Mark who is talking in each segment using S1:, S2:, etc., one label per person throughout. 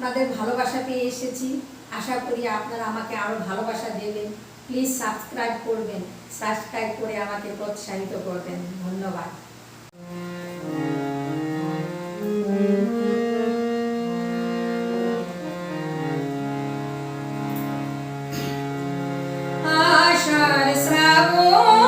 S1: আপনাদের ভালোবাসা পেয়ে এসেছি। আশা করি আপনারা আমাকে আরও ভালোবাসা দেবেন। প্লিজ সাবস্ক্রাইব করবেন। সাবস্ক্রাইব করে আমাকে প্রোৎসাহিত করবেন। ধন্যবাদ। আষাঢ় শ্রাবণ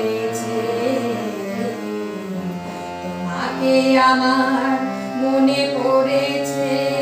S1: আমার মনে পড়েছে।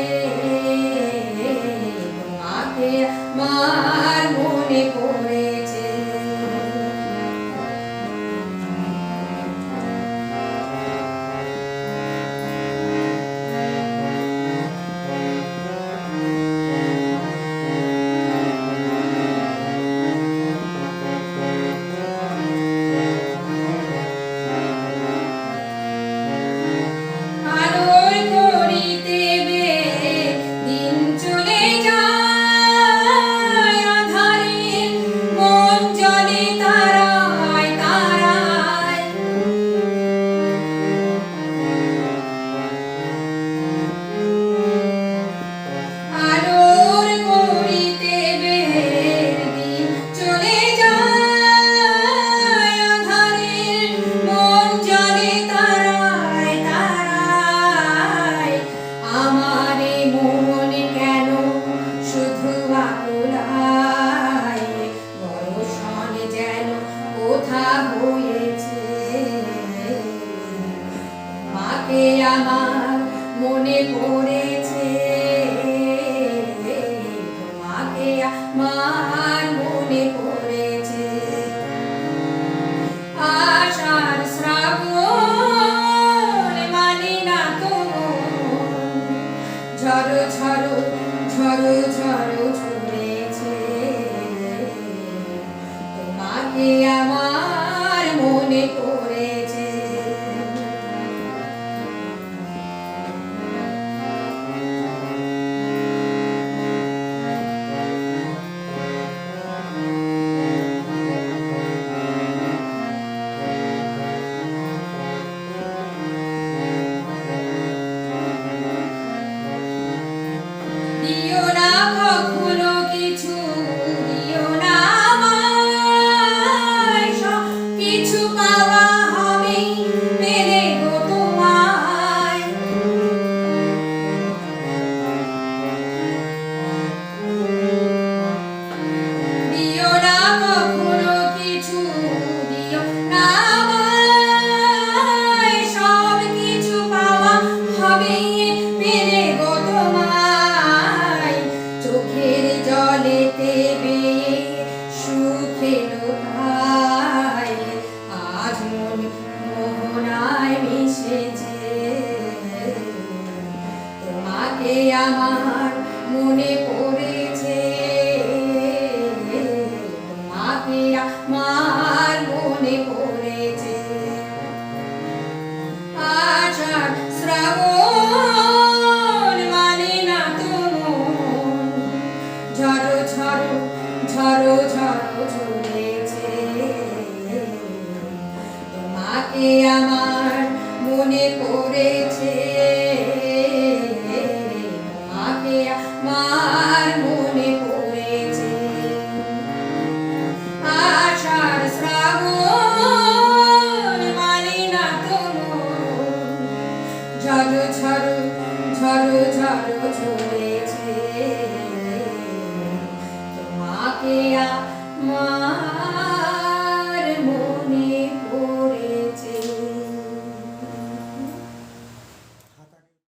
S1: মাকে আমার মনে পড়েছে। তোমাকে আমার মনে পড়েছে। আষাঢ় শ্রাবণ মানে না তুমন ঝড়ো ঝড়ো ঝড়ো ঝড়ো চলেছে তোমাকে আমার চোখের জলেতে বেয়ে সুখের আজ মন মোহনায় মিশেছে। তোমাকে আমার তোমাকে আমার মনে পড়েছে। তোমাকে আমার মনে পড়েছে। আষাঢ় শ্রাবণ মানে না তুমন ঝড়ো ঝড়ো ঝড়ো ঝড়ো চলেছে তোমাকে আমার